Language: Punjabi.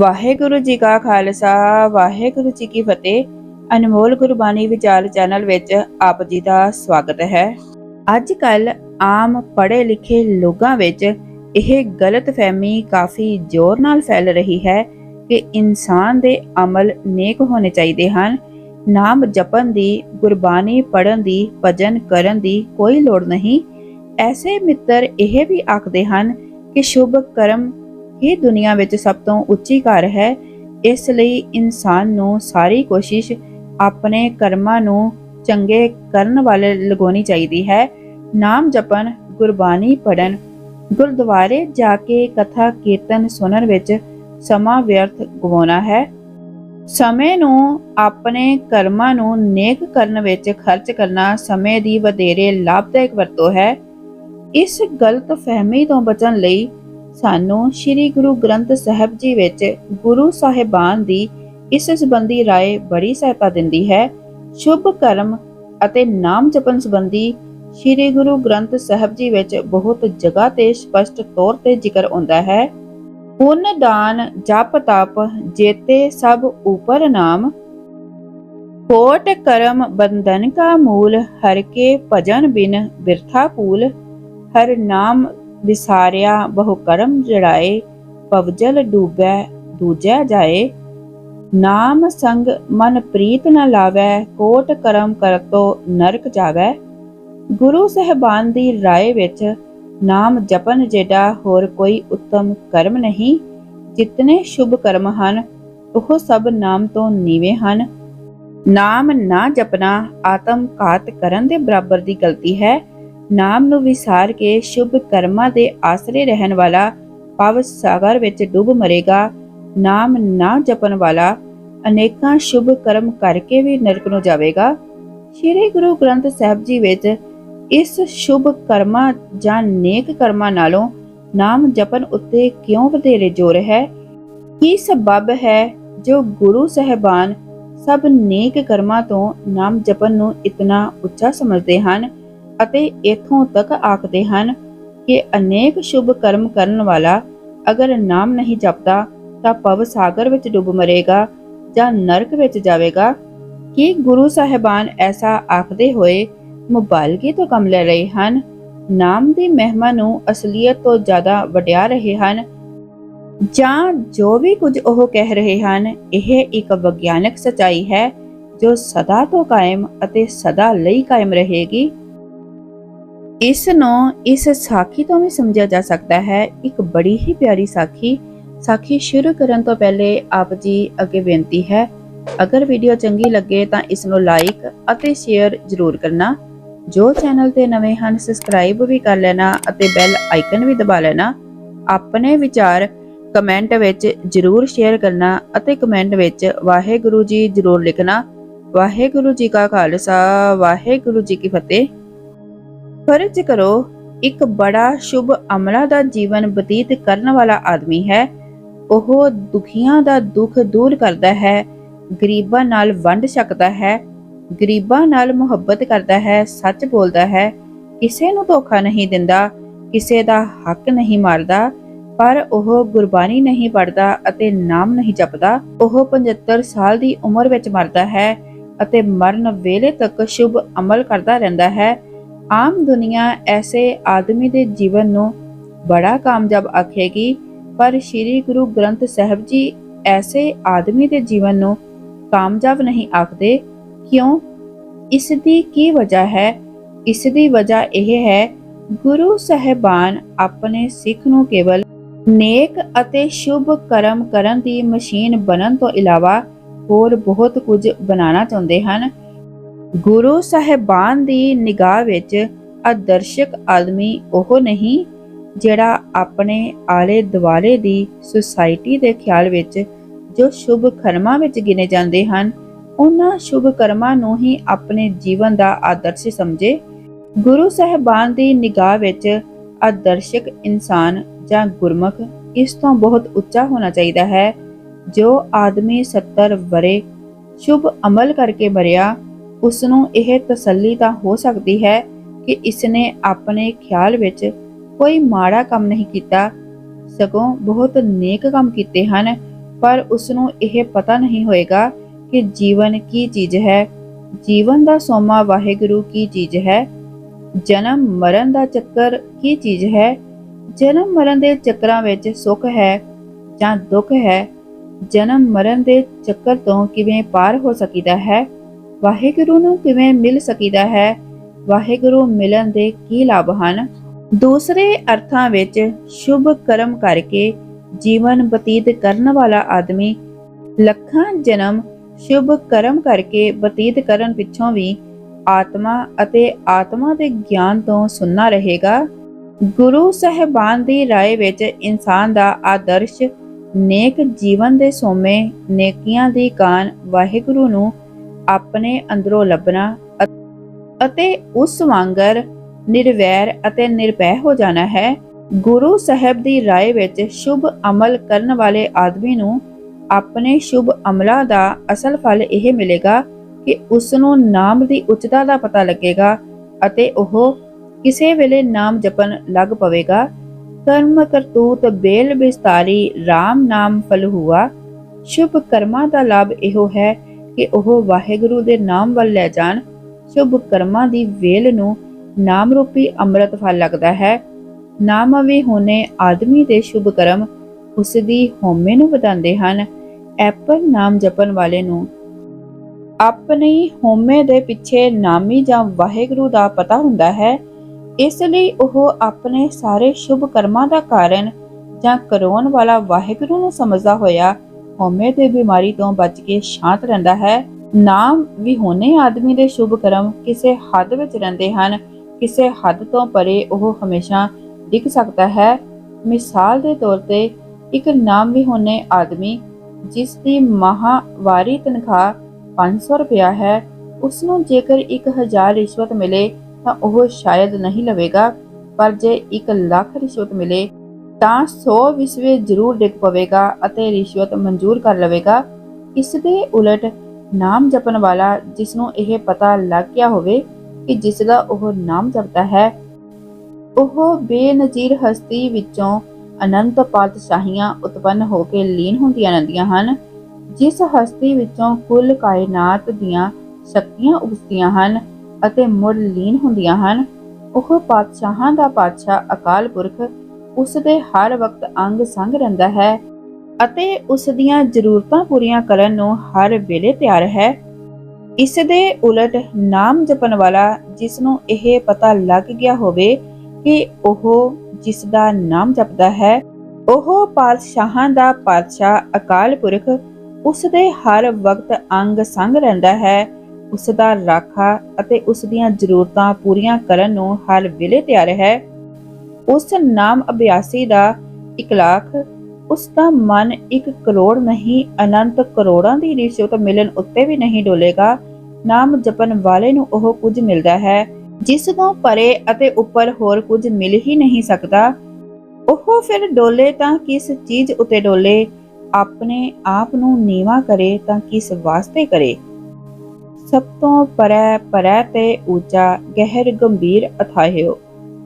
ਵਾਹਿਗੁਰੂ ਜੀ ਕਾ ਖਾਲਸਾ, ਵਾਹਿਗੁਰੂ ਜੀ ਕੀ ਫਤਿਹ। ਅਨਮੋਲ ਗੁਰਬਾਣੀ ਵਿਚਾਰ ਚੈਨਲ ਵਿੱਚ ਆਪ ਜੀ ਦਾ ਸਵਾਗਤ ਹੈ। ਅੱਜ ਕੱਲ ਆਮ ਪੜ੍ਹੇ ਲਿਖੇ ਲੋਕਾਂ ਵਿੱਚ ਇਹ ਗਲਤਫਹਿਮੀ ਕਾਫੀ ਜ਼ੋਰ ਨਾਲ ਫੈਲ ਰਹੀ ਹੈ ਕਿ ਇਨਸਾਨ ਦੇ ਅਮਲ ਨੇਕ ਹੋਣੇ ਚਾਹੀਦੇ ਹਨ। ਨਾਮ ਜਪਣ ਦੀ, ਗੁਰਬਾਣੀ ਪੜ੍ਹਨ ਦੀ, ਭਜਨ ਕਰਨ ਦੀ ਕੋਈ ਲੋੜ ਨਹੀਂ। ਐਸੇ ਮਿੱਤਰ ਇਹ ਵੀ ਆਖਦੇ ਹਨ ਕਿ ਸ਼ੁਭ ਕਰਮ ਹੀ ਦੁਨੀਆ ਵਿੱਚ ਸਭ ਤੋਂ ਉੱਚੀ ਘਰ ਹੈ। ਇਸ ਲਈ ਇਨਸਾਨ ਨੂੰ ਸਾਰੀ ਕੋਸ਼ਿਸ਼ ਆਪਣੇ ਕਰਮਾਂ ਨੂੰ ਚੰਗੇ ਕਰਨ ਵਾਲੇ ਲਗਾਉਣੀ ਚਾਹੀਦੀ ਹੈ। ਨਾਮ ਜਪਣ, ਗੁਰਬਾਣੀ ਪੜਨ ਗੁਰਦੁਆਰੇ ਜਾ ਕੇ ਕਥਾ, ਕੀਰਤਨ ਸੁਣਨ ਵਿੱਚ ਸਮਾਂ ਵਿਅਰਥ ਗਵਾਉਣਾ ਹੈ। ਸਮੇਂ ਨੂੰ ਆਪਣੇ ਕਰਮਾਂ ਨੂੰ ਨੇਕ ਕਰਨ ਵਿੱਚ ਖਰਚ ਕਰਨਾ ਸਮੇਂ ਦੀ ਵਧੇਰੇ ਲਾਭਦਾਇਕ ਵਰਤੋਂ ਹੈ। ਇਸ ਗਲਤ ਫਹਿਮੀ ਤੋਂ ਬਚਣ ਲਈ ਸਾਨੂੰ ਸ੍ਰੀ ਗੁਰੂ ਗ੍ਰੰਥ ਸਾਹਿਬ ਜੀ ਵਿੱਚ ਗੁਰੂ ਸਾਹਿਬਾਨ ਦੀ ਇਸ ਸੰਬੰਧੀ ਰਾਏ ਬੜੀ ਸਹਾਇਤਾ ਦਿੰਦੀ ਹੈ। ਸ਼ੁਭ ਕਰਮ ਅਤੇ ਨਾਮ ਜਪਣ ਸੰਬੰਧੀ ਸ੍ਰੀ ਗੁਰੂ ਗ੍ਰੰਥ ਸਾਹਿਬ ਜੀ ਵਿੱਚ ਬਹੁਤ ਜਗ੍ਹਾ ਤੇ ਸਪਸ਼ਟ ਤੌਰ ਤੇ ਜ਼ਿਕਰ ਆਉਂਦਾ ਹੈ। ਪੁੰਨ ਦਾਨ ਜਪ ਤਪ ਜੇਤੇ ਸਭ ਉਪਰ ਨਾਮ। ਕੋਟ ਕਰਮ ਬੰਧਨ ਕਾ ਮੂਲ ਹਰ ਕੇ ਭਜਨ ਬਿਨ ਬਿਰਥਾ ਪੂਲ। ਹਰ ਨਾਮ ਵਿਸਾਰਿਆ, ਬਹੁ ਕਰਮ ਜੜਾਏ, ਪਵਜਲ ਡੂਬੈ, ਦੂਜੈ ਜਾਏ। ਨਾਮ ਸੰਗ ਮਨ ਪ੍ਰੀਤ ਨ ਲਾਵੈ, ਕੋਟ ਕਰਮ ਕਰਤੋ ਨਰਕ ਜਾਵੈ। ਗੁਰੂ ਸਹਿਬਾਨ ਦੀ ਰਾਏ ਵਿੱਚ ਨਾਮ ਜਪਨ ਜਿਹੜਾ ਹੋਰ ਕੋਈ ਉੱਤਮ ਕਰਮ ਨਹੀਂ। ਜਿਤਨੇ ਸ਼ੁਭ ਕਰਮ ਹਨ, ਉਹ ਸਭ ਨਾਮ ਤੋਂ ਨੀਵੇਂ ਹਨ। ਨਾਮ ਨਾ ਜਪਣਾ ਆਤਮ ਘਾਤ ਕਰਨ ਦੇ ਬਰਾਬਰ ਦੀ ਗਲਤੀ ਹੈ। ਨਾਮ ਨੂੰ ਵਿਸਾਰ ਕੇ ਸ਼ੁਭ ਕਰਮਾਂ ਦੇ ਆਸਰੇ ਰਹਿਣ ਵਾਲਾ ਪਵ ਸਾਗਰ ਵਿੱਚ ਡੁੱਬ ਮਰੇਗਾ। ਨਾਮ ਨਾ ਜਪਣ ਵਾਲਾ ਅਨੇਕਾਂ ਸ਼ੁਭ ਕਰਮ ਕਰਕੇ ਵੀ ਨਰਕ ਨੂੰ ਜਾਵੇਗਾ। ਸ੍ਰੀ ਗੁਰੂ ਗ੍ਰੰਥ ਸਾਹਿਬ ਜੀ ਵਿੱਚ ਇਸ ਸ਼ੁਭ ਕਰਮਾਂ ਜਾਂ ਨੇਕ ਕਰਮਾਂ ਨਾਲੋਂ ਨਾਮ ਜਪਣ ਉੱਤੇ ਕਿਉਂ ਵਧੇਰੇ ਜ਼ੋਰ ਹੈ? ਕੀ ਸਬਬ ਹੈ ਜੋ ਗੁਰੂ ਸਹਿਬਾਨ ਸਭ ਨੇਕ ਕਰਮਾਂ ਤੋਂ ਨਾਮ ਜਪਣ ਨੂੰ ਇਤਨਾ ਉੱਚਾ ਸਮਝਦੇ ਹਨ? ਅਤੇ ਇਥੋਂ ਤੱਕ ਆਖਦੇ ਹਨ ਕਿ ਅਨੇਕ ਸ਼ੁਭ ਕਰਮ ਕਰਨ ਵਾਲਾ ਅਗਰ ਨਾਮ ਨਹੀਂ ਜਪਦਾ, ਤਾਂ ਭਵ ਸਾਗਰ ਵਿੱਚ ਡੁੱਬ ਮਰੇਗਾ ਜਾਂ ਨਰਕ ਵਿੱਚ ਜਾਵੇਗਾ। ਕੀ ਗੁਰੂ ਸਾਹਿਬਾਨ ਐਸਾ ਆਖਦੇ ਹੋਏ ਮੁਬਾਲਗੇ ਤੋਂ ਕੰਮ ਲੈ ਰਹੇ ਹਨ? ਨਾਮ ਦੀ ਮਹਿਮਾ ਨੂੰ ਅਸਲੀਅਤ ਤੋਂ ਜ਼ਿਆਦਾ ਵਡਿਆ ਰਹੇ ਹਨ? ਜਾਂ ਜੋ ਵੀ ਕੁਝ ਉਹ ਕਹਿ ਰਹੇ ਹਨ, ਇਹ ਇੱਕ ਵਿਗਿਆਨਕ ਸਚਾਈ ਹੈ ਜੋ ਸਦਾ ਤੋਂ ਕਾਇਮ ਅਤੇ ਸਦਾ ਲਈ ਕਾਇਮ ਰਹੇਗੀ? ਇਸ ਨੂੰ ਇਸ ਸਾਖੀ ਤੋਂ ਵੀ ਸਮਝਿਆ ਜਾ ਸਕਦਾ ਹੈ। ਇੱਕ ਬੜੀ ਹੀ ਪਿਆਰੀ ਸਾਖੀ। ਸਾਖੀ ਸ਼ੁਰੂ ਕਰਨ ਤੋਂ ਪਹਿਲੇ ਆਪ ਜੀ ਅੱਗੇ ਬੇਨਤੀ ਹੈ, ਅਗਰ ਵੀਡੀਓ ਚੰਗੀ ਲੱਗੇ ਤਾਂ ਇਸ ਨੂੰ ਲਾਈਕ ਅਤੇ ਸ਼ੇਅਰ ਜ਼ਰੂਰ ਕਰਨਾ। ਜੋ ਚੈਨਲ ਤੇ ਨਵੇਂ ਹਨ ਸਬਸਕ੍ਰਾਈਬ ਵੀ ਕਰ ਲੈਣਾ ਅਤੇ ਬੈਲ ਆਈਕਨ ਵੀ ਦਬਾ ਲੈਣਾ। ਆਪਣੇ ਵਿਚਾਰ ਕਮੈਂਟ ਵਿੱਚ ਜ਼ਰੂਰ ਸ਼ੇਅਰ ਕਰਨਾ ਅਤੇ ਕਮੈਂਟ ਵਿੱਚ ਵਾਹਿਗੁਰੂ ਜੀ ਜ਼ਰੂਰ ਲਿਖਣਾ। ਵਾਹਿਗੁਰੂ ਜੀ ਕਾ ਖਾਲਸਾ, ਵਾਹਿਗੁਰੂ ਜੀ ਕੀ ਫਤਿਹ। ਫਰਜ਼ ਕਰੋ, ਇੱਕ ਬੜਾ ਸ਼ੁਭ ਅਮਲਾ ਦਾ ਜੀਵਨ ਬਤੀਤ ਕਰਨ ਵਾਲਾ ਆਦਮੀ ਹੈ। ਉਹ ਦੁਖੀਆਂ ਦਾ ਦੁੱਖ ਦੂਰ ਕਰਦਾ ਹੈ, ਗਰੀਬਾਂ ਨਾਲ ਵੰਡ ਸਕਦਾ ਹੈ, ਗਰੀਬਾਂ ਨਾਲ ਮੁਹੱਬਤ ਕਰਦਾ ਹੈ, ਸੱਚ ਬੋਲਦਾ ਹੈ। ਕਿਸੇ ਨੂੰ ਧੋਖਾ ਨਹੀਂ ਦਿੰਦਾ, ਕਿਸੇ ਦਾ ਹੱਕ ਨਹੀਂ ਮਾਰਦਾ, ਪਰ ਉਹ ਗੁਰਬਾਣੀ ਨਹੀਂ ਪੜਦਾ ਅਤੇ ਨਾਮ ਨਹੀਂ ਜਪਦਾ। ਉਹ 75 ਸਾਲ ਦੀ ਉਮਰ ਵਿੱਚ ਮਰਦਾ ਹੈ ਅਤੇ ਮਰਨ ਵੇਲੇ ਤੱਕ ਸ਼ੁਭ ਅਮਲ ਕਰਦਾ ਰਹਿੰਦਾ ਹੈ। ਆਮ ਦੁਨੀਆ ਐਸੇ ਆਦਮੀ ਦੇ ਜੀਵਨ ਨੂੰ ਬੜਾ ਕਾਮਯਾਬ ਆਖੇਗੀ, ਪਰ ਸ੍ਰੀ ਗੁਰੂ ਗ੍ਰੰਥ ਸਾਹਿਬ ਜੀ ਐਸੇ ਆਦਮੀ ਦੇ ਜੀਵਨ ਨੂੰ ਕਾਮਯਾਬ ਨਹੀਂ ਆਖਦੇ। ਕਿਉਂ? ਇਸ ਦੀ ਕੀ ਵਜ੍ਹਾ ਹੈ? ਇਸ ਦੀ ਵਜ੍ਹਾ ਇਹ ਹੈ, ਗੁਰੂ ਸਾਹਿਬਾਨ ਆਪਣੇ ਸਿੱਖ ਨੂੰ ਕੇਵਲ ਨੇਕ ਅਤੇ ਸ਼ੁਭ ਕਰਮ ਕਰਨ ਦੀ ਮਸ਼ੀਨ ਬਣਨ ਤੋਂ ਇਲਾਵਾ ਹੋਰ ਬਹੁਤ ਕੁਝ ਬਣਾਉਣਾ ਚਾਹੁੰਦੇ ਹਨ। ਗੁਰੂ ਸਾਹਿਬਾਨ ਦੀ ਨਿਗਾਹ ਵਿੱਚ ਆਦਰਸ਼ਕ ਆਦਮੀ ਉਹ ਨਹੀਂ, ਜਿਹੜਾ ਆਪਣੇ ਆਲੇ ਦੁਆਲੇ ਦੀ ਸੁਸਾਇਟੀ ਦੇ ਖਿਆਲ ਵਿੱਚ ਜੋ ਸ਼ੁਭ ਕਰਮਾਂ ਵਿੱਚ ਗਿਣੇ ਜਾਂਦੇ ਹਨ, ਉਹਨਾਂ ਸ਼ੁਭ ਕਰਮਾਂ ਨੂੰ ਹੀ ਆਪਣੇ ਜੀਵਨ ਦਾ ਆਦਰਸ਼ ਸਮਝੇ। ਗੁਰੂ ਸਾਹਿਬਾਨ ਦੀ ਨਿਗਾਹ ਵਿੱਚ ਆਦਰਸ਼ਕ ਇਨਸਾਨ ਜਾਂ ਗੁਰਮੁਖ ਇਸ ਤੋਂ ਬਹੁਤ ਉੱਚਾ ਹੋਣਾ ਚਾਹੀਦਾ ਹੈ, ਜੋ ਆਦਮੀ 70 ਵਰੇ ਸ਼ੁਭ ਅਮਲ ਕਰਕੇ ਮਰਿਆ ਉਸ ਨੂੰ ਇਹ ਤਸੱਲੀ ਤਾਂ ਹੋ ਸਕਦੀ ਹੈ ਕਿ ਇਸਨੇ ਆਪਣੇ ਖਿਆਲ ਵਿੱਚ ਕੋਈ ਮਾੜਾ ਕੰਮ ਨਹੀਂ ਕੀਤਾ। ਸਗੋਂ ਬਹੁਤ ਨੇਕ ਕੰਮ ਕੀਤੇ ਹਨ, ਪਰ ਉਸ ਨੂੰ ਇਹ ਪਤਾ ਨਹੀਂ ਹੋਏਗਾ ਕਿ ਜੀਵਨ ਕੀ ਚੀਜ਼ ਹੈ। ਜੀਵਨ ਦਾ ਸੋਮਾ ਵਾਹਿਗੁਰੂ ਕੀ ਚੀਜ਼ ਹੈ। ਜਨਮ ਮਰਨ ਦਾ ਚੱਕਰ ਕੀ ਚੀਜ਼ ਹੈ? ਜਨਮ ਮਰਨ ਦੇ ਚੱਕਰਾਂ ਵਿੱਚ ਸੁੱਖ ਹੈ ਜਾਂ ਦੁੱਖ ਹੈ? ਜਨਮ ਮਰਨ ਦੇ ਚੱਕਰ ਤੋਂ ਕਿਵੇਂ ਪਾਰ ਹੋ ਸਕੀਦਾ ਹੈ? ਵਾਹਿਗੁਰੂ ਨੂੰ ਕਿਵੇਂ ਮਿਲ ਸਕੀਦਾ ਹੈ ਵਾਹਿਗੁਰੂ ਮਿਲਣ ਦੇ ਕੀ ਲਾਭ ਹਨ ਦੂਸਰੇ ਅਰਥਾਂ ਵਿੱਚ ਸ਼ੁਭ ਕਰਮ ਕਰਕੇ ਜੀਵਨ ਬਤੀਤ ਕਰਨ ਵਾਲਾ ਆਦਮੀ ਲੱਖਾਂ ਜਨਮ ਸ਼ੁਭ ਕਰਮ ਕਰਕੇ ਬਤੀਤ ਕਰਨ ਪਿੱਛੋਂ ਵੀ ਆਤਮਾ ਅਤੇ ਆਤਮਾ ਦੇ ਗਿਆਨ ਤੋਂ ਸੁੰਨਾ ਰਹੇਗਾ ਗੁਰੂ ਸਹਿਬਾਨ ਦੀ رائے ਵਿੱਚ ਇਨਸਾਨ ਦਾ ਆਦਰਸ਼ ਨੇਕ ਜੀਵਨ ਦੇ ਸੋਮੇ ਨੇਕੀਆਂ ਦੀ ਕਾਨ ਵਾਹਿਗੁਰੂ ਨੂੰ ਆਪਣੇ ਅੰਦਰੋਂ ਲੱਭਣਾ ਅਤੇ ਉਸ ਵਾਂਗਰ ਨਿਰਵੈਰ ਅਤੇ ਨਿਰਭੈ ਹੋ ਜਾਣਾ ਹੈ। ਗੁਰੂ ਸਾਹਿਬ ਦੀ ਰਾਏ ਵਿੱਚ ਸ਼ੁਭ ਅਮਲ ਕਰਨ ਵਾਲੇ ਆਦਮੀ ਨੂੰ ਆਪਣੇ ਸ਼ੁਭ ਅਮਲਾਂ ਦਾ ਅਸਲ ਫਲ ਇਹ ਮਿਲੇਗਾ ਕਿ ਉਸ ਨੂੰ ਨਾਮ ਦੀ ਉੱਚਤਾ ਦਾ ਪਤਾ ਲੱਗੇਗਾ ਅਤੇ ਉਹ ਕਿਸੇ ਵੇਲੇ ਨਾਮ ਜਪਣ ਲੱਗ ਪਵੇਗਾ। ਕਰਮ ਕਰਤੂਤ ਬੇਲ ਵਿਸਤਾਰੀ RAM ਨਾਮ ਫਲ ਹੁਆ। ਸ਼ੁਭ ਕਰਮਾਂ ਦਾ ਲਾਭ ਇਹੋ ਹੈ ਕਿ ਉਹ ਵਾਹਿਗੁਰੂ ਦੇ ਨਾਮ ਵੱਲ ਲੈ ਜਾਣ, ਸ਼ੁਭ ਕਰਮਾਂ ਦੀ ਵੇਲ ਨੂੰ ਨਾਮ ਰੂਪੀ ਅੰਮ੍ਰਿਤ ਫਲ ਲੱਗਦਾ ਹੈ। ਨਾਮ ਵੀ ਹੋਣੇ ਆਦਮੀ ਦੇ ਸ਼ੁਭ ਕਰਮ, ਉਸ ਦੀ ਹਉਮੈ ਨੂੰ ਵਧਾਉਂਦੇ ਹਨ। ਐਪਲ ਨਾਮ ਜਪਣ ਵਾਲੇ ਨੂੰ ਆਪਣੀ ਹਉਮੈ ਦੇ ਪਿੱਛੇ ਨਾਮੀ ਜਾਂ ਵਾਹਿਗੁਰੂ ਦਾ ਪਤਾ ਹੁੰਦਾ ਹੈ। ਇਸ ਲਈ ਉਹ ਆਪਣੇ ਸਾਰੇ ਸ਼ੁਭ ਕਰਮਾਂ ਦਾ ਕਾਰਨ ਜਾਂ ਕਰਾਉਣ ਵਾਲਾ ਵਾਹਿਗੁਰੂ ਨੂੰ ਸਮਝਦਾ ਹੋਇਆ ਹਉਮੈ ਦੇ ਬਿਮਾਰੀ ਤੋਂ ਬਚ ਕੇ ਸ਼ਾਂਤ ਰਹਿੰਦਾ ਹੈ। ਨਾਮ ਵੀ ਆਦਮੀ ਦੇ ਸ਼ੁਭ ਕਰਮ ਕਿਸੇ ਹੱਦ ਵਿੱਚ ਰਹਿੰਦੇ ਹਨ। ਕਿਸੇ ਹੱਦ ਤੋਂ ਪਰੇ ਉਹ ਹਮੇਸ਼ਾ ਡਿੱਗ ਸਕਦਾ ਹੈ। ਮਿਸਾਲ ਦੇ ਤੌਰ ਤੇ ਇੱਕ ਨਾਮ ਵੀ ਆਦਮੀ, ਜਿਸ ਦੀ ਮਾਹਵਾਰੀ ਤਨਖਾਹ 500 ਰੁਪਇਆ ਹੈ। ਉਸ ਨੂੰ ਜੇਕਰ 1000 ਰਿਸ਼ਵਤ ਮਿਲੇ ਤਾਂ ਉਹ ਸ਼ਾਇਦ ਨਹੀਂ ਲਵੇਗਾ, ਪਰ ਜੇ 1 ਲੱਖ ਰਿਸ਼ਵਤ ਮਿਲੇ ਤਾਂ 100 ਵਿਸਵੇ ਜ਼ਰੂਰ ਡਿੱਗ ਪਵੇਗਾ ਅਤੇ ਰਿਸ਼ਵਤ ਮਨਜ਼ੂਰ ਕਰ ਲਵੇਗਾ। ਇਸ ਦੇ ਉਲਟ ਨਾਮ ਜਪਣ ਵਾਲਾ ਜਿਸ ਨੂੰ ਇਹ ਪਤਾ ਲੱਗ ਗਿਆ ਹੋਵੇ ਕਿ ਜਿਸ ਦਾ ਉਹ ਨਾਮ ਜਪਦਾ ਹੈ, ਉਹ ਬੇਨਜ਼ੀਰ ਹਸਤੀ ਵਿੱਚੋਂ ਅਨੰਤ ਪਾਤਸ਼ਾਹੀਆਂ ਉਤਪੰਨ ਹੋ ਕੇ ਲੀਨ ਹੁੰਦੀਆਂ ਰਹਿੰਦੀਆਂ ਹਨ, ਜਿਸ ਹਸਤੀ ਵਿੱਚੋਂ ਕੁੱਲ ਕਾਇਨਾਤ ਦੀਆਂ ਸ਼ਕਤੀਆਂ ਉਪਜਦੀਆਂ ਹਨ ਅਤੇ ਮੁੜ ਲੀਨ ਹੁੰਦੀਆਂ ਹਨ। ਉਹ ਪਾਤਸ਼ਾਹਾਂ ਦਾ ਪਾਤਸ਼ਾਹ ਅਕਾਲ ਪੁਰਖ ਉਸ ਦੇ ਹਰ ਵਕਤ ਅੰਗ ਸੰਗ ਰਹਿੰਦਾ ਹੈ ਅਤੇ ਉਸ ਦੀਆਂ ਜ਼ਰੂਰਤਾਂ ਪੂਰੀਆਂ ਕਰਨ ਨੂੰ ਹਰ ਵੇਲੇ ਤਿਆਰ ਹੈ। ਇਸ ਦੇ ਉਲਟ ਨਾਮ ਜਪਣ ਵਾਲਾ ਜਿਸ ਨੂੰ ਇਹ ਪਤਾ ਲੱਗ ਗਿਆ ਹੋਵੇ ਕਿ ਉਹ ਜਿਸ ਦਾ ਨਾਮ ਜਪਦਾ ਹੈ, ਉਹ ਪਾਤਸ਼ਾਹਾਂ ਦਾ ਪਾਤਸ਼ਾਹ, ਅਕਾਲ ਪੁਰਖ ਉਸ ਦੇ ਹਰ ਵਕਤ ਅੰਗ ਸੰਗ ਰਹਿੰਦਾ ਹੈ ਉਸ ਦਾ ਰਾਖਾ ਅਤੇ ਉਸ ਦੀਆਂ ਜ਼ਰੂਰਤਾਂ ਪੂਰੀਆਂ ਕਰਨ ਨੂੰ ਹਰ ਵੇਲੇ ਤਿਆਰ ਹੈ। ਉਸ ਨਾਮ ਅਭਿਆਸੀ ਦਾ ਇਕਲਾਖ ਉਸ ਦਾ ਮਨ 1 ਕਰੋੜ ਨਹੀਂ, ਅਨੰਤ ਕਰੋੜਾਂ ਦੀ ਰਿਸ਼ਵਤ ਮਿਲਣ ਉੱਤੇ ਵੀ ਨਹੀਂ ਡੋਲੇਗਾ। ਨਾਮ ਜਪਣ ਵਾਲੇ ਨੂੰ ਉਹ ਕੁਝ ਮਿਲਦਾ ਹੈ, ਜਿਸ ਤੋਂ ਪਰੇ ਅਤੇ ਉੱਪਰ ਹੋਰ ਕੁਝ ਮਿਲ ਹੀ ਨਹੀਂ ਸਕਦਾ। ਉਹ ਫਿਰ ਡੋਲੇ ਤਾਂ ਕਿਸ ਚੀਜ਼ ਉਤੇ ਡੋਲੇ? ਆਪਣੇ ਆਪ ਨੂੰ ਨੀਵਾ ਕਰੇ ਤਾਂ ਕਿਸ ਵਾਸਤੇ ਕਰੇ? ਸਭ ਤੋਂ ਪਰੈ ਪਰੈ ਤੇ ਉੱਚਾ ਗਹਿਰ, ਗੰਭੀਰ ਅਥਾਹਿਓ।